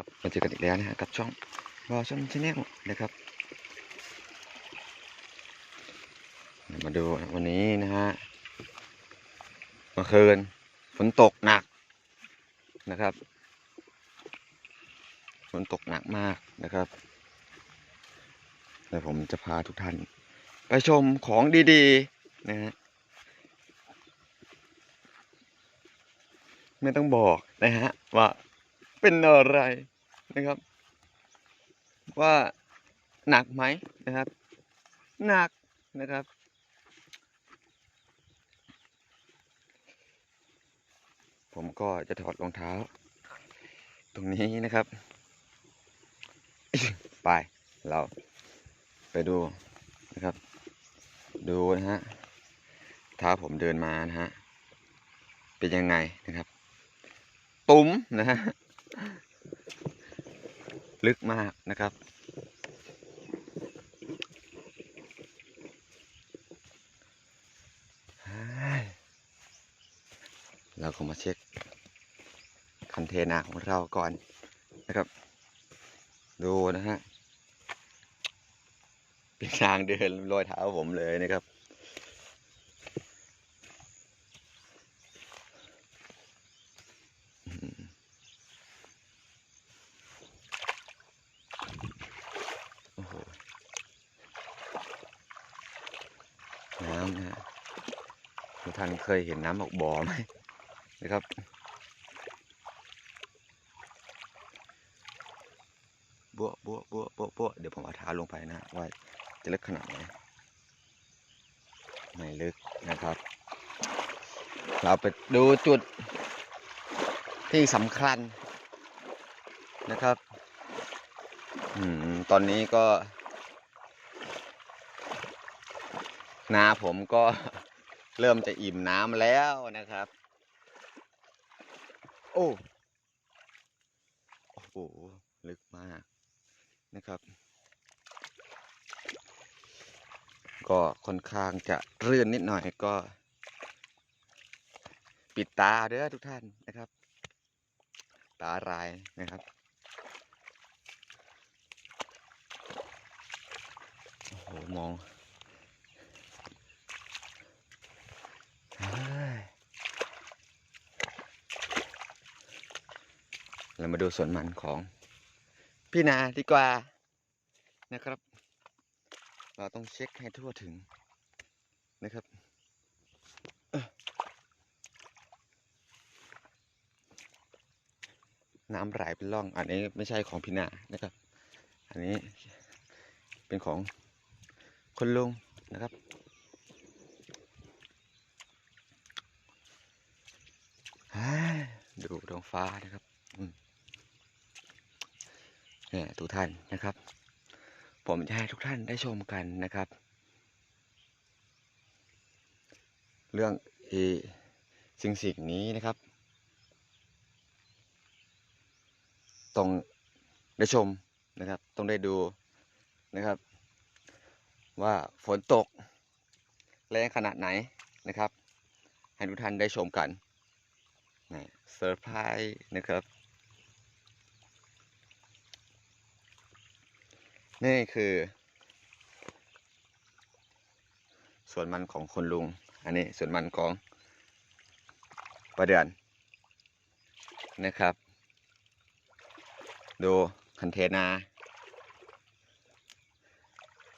ครับมาเจอกันอีกแล้วนะฮะกับช่องวอช่องชแนลนะครับ มาดูวันนี้นะฮะเมื่อคืนฝนตกหนักนะครับฝนตกหนักมากนะครับแต่ผมจะพาทุกท่าน ไปชมของดีๆนะฮะไม่ต้องบอกนะฮะว่าเป็นอะไร นะครับ ว่าหนักไหมนะครับ หนักนะครับ ผมก็จะถอดรองเท้า ตรงนี้นะครับ ไปเราไปดูนะครับ ดูนะฮะเท้าผมเดินมานะฮะเป็นยังไงนะครับ ตุ้มนะฮะ ลึกมากนะครับ เราก็มาเช็คคันเทนาของเราก่อนนะครับ ดูนะฮะเป็นทางเดินรอยเท้าผมเลยนะครับ อืมโอ้โห น้ำนะฮะทุกท่านเคยเห็นน้ำออกบ่อไหมนะครับ บัวบัวบัวบัวบัวเดี๋ยวผมเอาเท้าลงไปนะ ว่าจะลึกขนาดไหนไม่ลึกนะครับ เราไปดูจุดที่สำคัญนะครับอืมตอนนี้ก็ นาผมก็เริ่มจะอิ่มน้ำแล้วนะครับ โอ้โอ้โหลึกมากนะครับ ก็ค่อนข้างจะเรื่อนนิดหน่อยก็ ปิดตาเด้อทุกท่านนะครับ ตาลายนะครับโอ้โหมอง เรามาดูสวนมันของพี่นาดีกว่านะครับ เราต้องเช็คให้ทั่วถึงนะครับน้ำไหลเป็นร่อง อันนี้ไม่ใช่ของพี่นานะครับ อันนี้เป็นของคุณลุงนะครับ ฮ่า ดูท้องฟ้านะครับเนี่ยทุกท่านนะครับ ผมจะให้ทุกท่านได้ชมกันนะครับ เรื่องเออสิ่งสิ่งนี้นะครับ ต้องได้ชมนะครับ ต้องได้ดูนะครับ ว่าฝนตกแรงขนาดไหนนะครับ ให้ทุกท่านได้ชมกันนะ เซอร์ไพรส์นะครับนี่คือสวนมันของคนลุง อันนี้สวนมันของประเดือนนะครับ ดูคันเทนา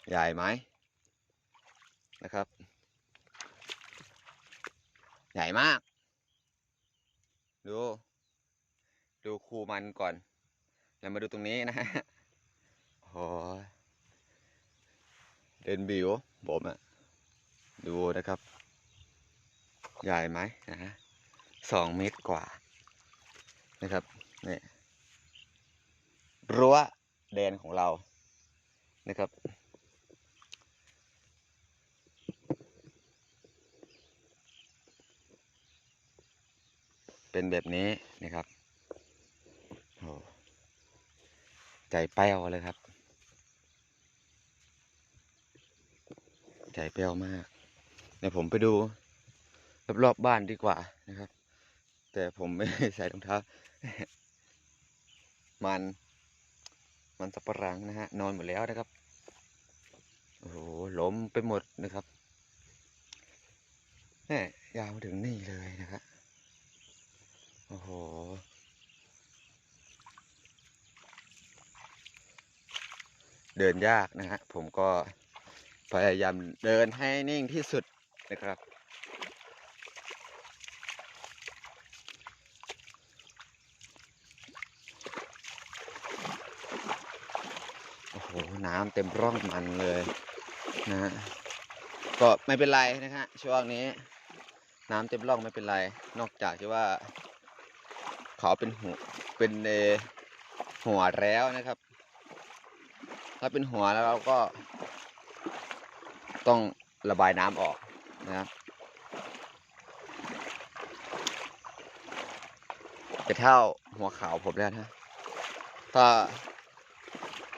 ใหญ่ไหมนะครับ ใหญ่มาก ดู ดูคูมันก่อน แล้วมาดูตรงนี้นะฮะโอ้เดนบิวผมอะดูนะครับ ใหญ่ไหมนะฮะสองเมตรกว่า นะครับนี่รั้วแดนของเรานะครับ เป็นแบบนี้นะครับโอ้ใจ แป้วเลยครับใจแป้วมาก เดี๋ยวผมไปดูรอบๆบ้านดีกว่านะครับ แต่ผมไม่ใส่รองเท้า มัน มันสับปะรังนะฮะ นอนหมดแล้วนะครับ โอ้โหล้มไปหมดนะครับแน่ยาวมาถึงนี่เลยนะครับ โอ้โห เดินยากนะฮะผมก็พยายามเดินให้นิ่งที่สุดนะครับ โอ้โห น้ำเต็มร่องมันเลยนะฮะก็ไม่เป็นไรนะฮะช่วงนี้ น้ำเต็มร่องไม่เป็นไร นอกจากที่ว่า เขาเป็นหัวเป็นเหัวแล้วนะครับ ถ้าเป็นหัวแล้วเราก็ ต้องระบายน้ำออกนะครับ จะเท่าหัวขาวผมแล้วนะ ถ้า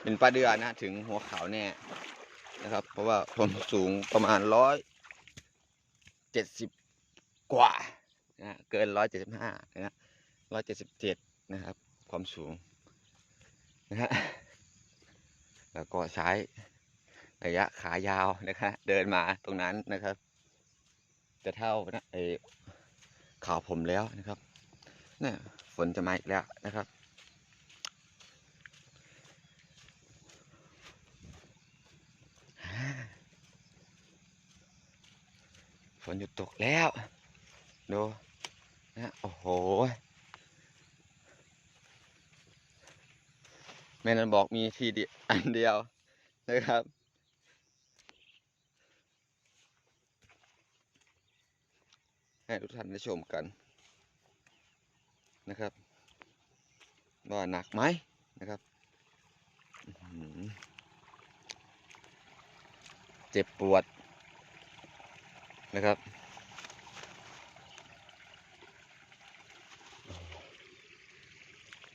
เป็นปลาเดือนนะ ถึงหัวขาวแน่นะครับ เพราะว่าผมสูงประมาณร้อยเจ็ดสิบกว่านะเกินร้อยเจ็ดสิบห้านะร้อยเจ็ดสิบเจ็ดนะครับ ความสูงนะฮะ แล้วก็ใช้ระยะขายาวนะครับเดินมาตรงนั้นนะครับ จะเท่านะไอข่าวผมแล้วนะครับเนี่ยฝนจะมาอีกแล้วนะครับฝนหยุดตกแล้วดูนะโอ้โห แม่ นันบอกมีทีเดียวอันเดียวนะครับ ให้ทุกท่านได้ชมกันนะครับ ว่าหนักไหมนะครับเจ็บปวดนะครับ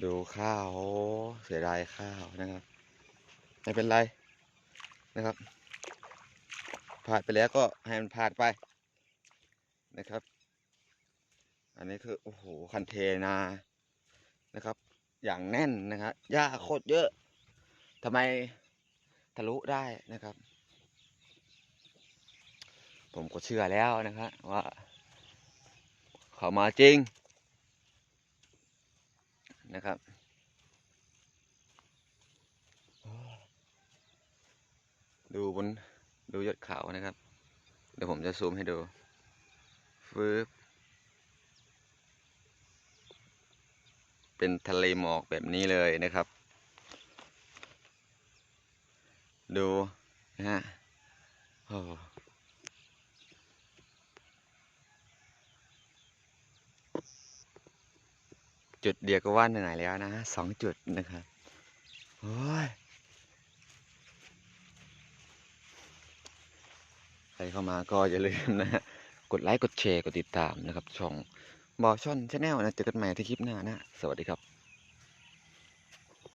ดูข้าวโอ้เสียดายข้าวนะครับ ไม่เป็นไรนะครับผ่านไปแล้วก็ให้มันผ่านไปนะครับ อันนี้คือโอ้โหคันเทนานะครับ อย่างแน่นนะครับหญ้าโคตรเยอะทำไมทะลุได้นะครับ ผมก็เชื่อแล้วนะครับว่า เขามาจริง นะครับดูบนดูยอดเขานะครับ เดี๋ยวผมจะซูมให้ดูฟืบเป็นทะเลหมอกแบบนี้เลยนะครับ ดูนะฮะโอ้ จุดเดียวก็ว่าเหนื่อยแล้วนะสองจุดนะครับโอ้ยใครเข้ามาก็อย่าลืมนะฮะกดไลค์กดแชร์กดติดตามนะครับ ช่องบอช่อนชาแนลนะเจอกันใหม่ที่คลิปหน้านะ สวัสดีครับ